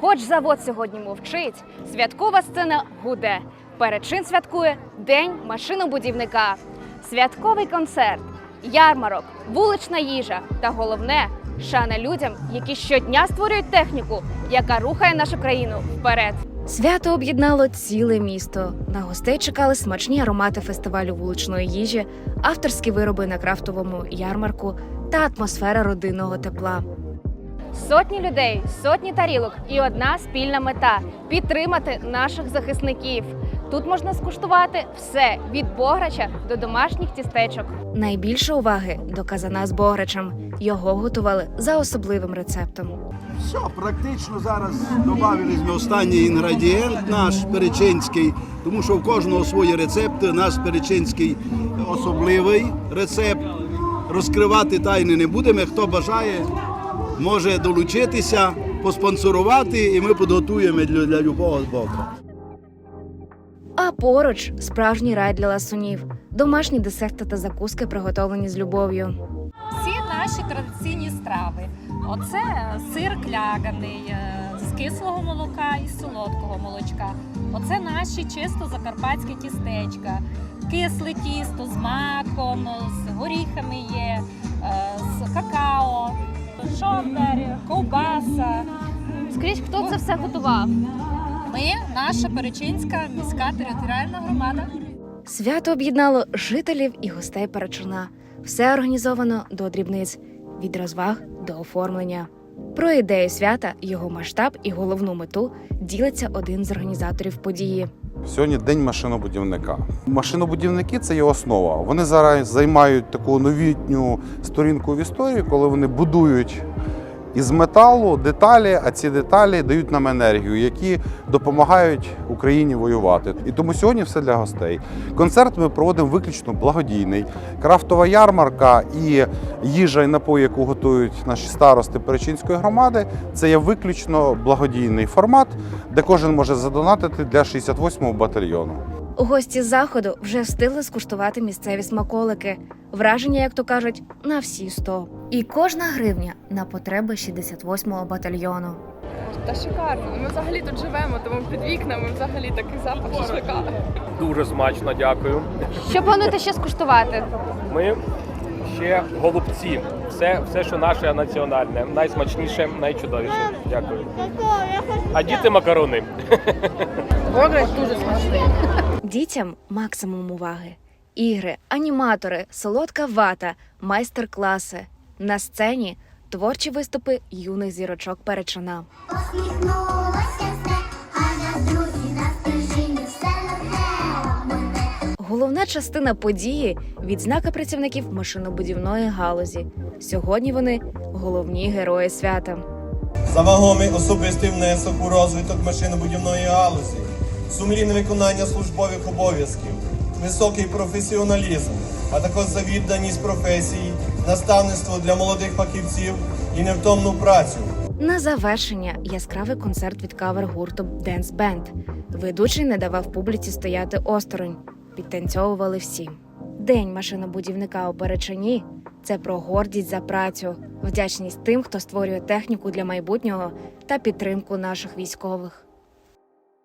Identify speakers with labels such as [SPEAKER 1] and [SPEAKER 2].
[SPEAKER 1] хоч завод сьогодні мовчить, святкова сцена гуде. Перечин святкує День машинобудівника, святковий концерт, ярмарок, вулична їжа та головне шана людям, які щодня створюють техніку, яка рухає нашу країну вперед. Свято об'єднало ціле місто. На гостей чекали смачні аромати фестивалю вуличної їжі, авторські вироби на крафтовому ярмарку та атмосфера родинного тепла. Сотні людей, сотні тарілок і одна спільна мета підтримати наших захисників. Тут можна скуштувати все від бограча до домашніх тістечок. Найбільше уваги до казана з бограчем. Його готували за особливим рецептом.
[SPEAKER 2] Все, практично зараз додали ми останній інгредієнт наш перечинський, тому що в кожного свої рецепти. Наш перечинський особливий рецепт. Розкривати тайни не будемо. Хто бажає, може долучитися, поспонсорувати, і ми підготуємо для, для любого боку.
[SPEAKER 1] А поруч справжній рай для ласунів, домашні десерти та закуски, приготовлені з любов'ю.
[SPEAKER 3] всі наші традиційні страви. Оце сир кляганий е, з кислого молока і солодкого молочка. Оце наші чисто закарпатські тістечка, кисле тісто з маком, з горіхами є, шомбер, ковбаса.
[SPEAKER 1] Скажіть, хто це все готував?
[SPEAKER 3] Ми наша Перечинська міська територіальна громада.
[SPEAKER 1] Свято об'єднало жителів і гостей Перечина. Все організовано до дрібниць від розваг до оформлення. Про ідею свята, його масштаб і головну мету ділиться один з організаторів події.
[SPEAKER 4] Сьогодні день машинобудівника. Машинобудівники це є основа. Вони зараз займають таку новітню сторінку в історії, коли вони будують із металу деталі, а ці деталі дають нам енергію, які допомагають Україні воювати. І тому сьогодні все для гостей. Концерт ми проводимо виключно благодійний. Крафтова ярмарка і їжа і напої, яку готують наші старости Перечинської громади, це є виключно благодійний формат, де кожен може задонатити для 68-го батальйону.
[SPEAKER 1] Гості з заходу вже встигли скуштувати місцеві смаколики. Враження, як то кажуть, на всі сто. І кожна гривня на потреби 68-го батальйону.
[SPEAKER 5] Та шикарно. Ми взагалі тут живемо, тому під вікнами взагалі такий запах шашлика.
[SPEAKER 6] Дуже смачно, дякую.
[SPEAKER 1] Що плануєте ще скуштувати?
[SPEAKER 6] Ми ще голубці. Все, все, що наше національне, найсмачніше, найчудовіше. Дякую. А діти макарони.
[SPEAKER 5] Бограч дуже смачний.
[SPEAKER 1] Дітям максимум уваги. Ігри, аніматори, солодка вата, майстер-класи. На сцені творчі виступи юних зірочок Перечина.
[SPEAKER 7] Посміхнулося
[SPEAKER 1] Головна частина події відзнака працівників машинобудівної галузі. Сьогодні вони головні герої свята.
[SPEAKER 8] за вагомий особистий внесок у розвиток машинобудівної галузі, сумлінне виконання службових обов'язків, високий професіоналізм, а також за відданість професії, наставництво для молодих фахівців і невтомну працю.
[SPEAKER 1] На завершення яскравий концерт від кавер-гурту Dance Band. Ведучий не давав публіці стояти осторонь. Підтанцьовували всі. День машинобудівника у Перечині це про гордість за працю, вдячність тим, хто створює техніку для майбутнього та підтримку наших військових.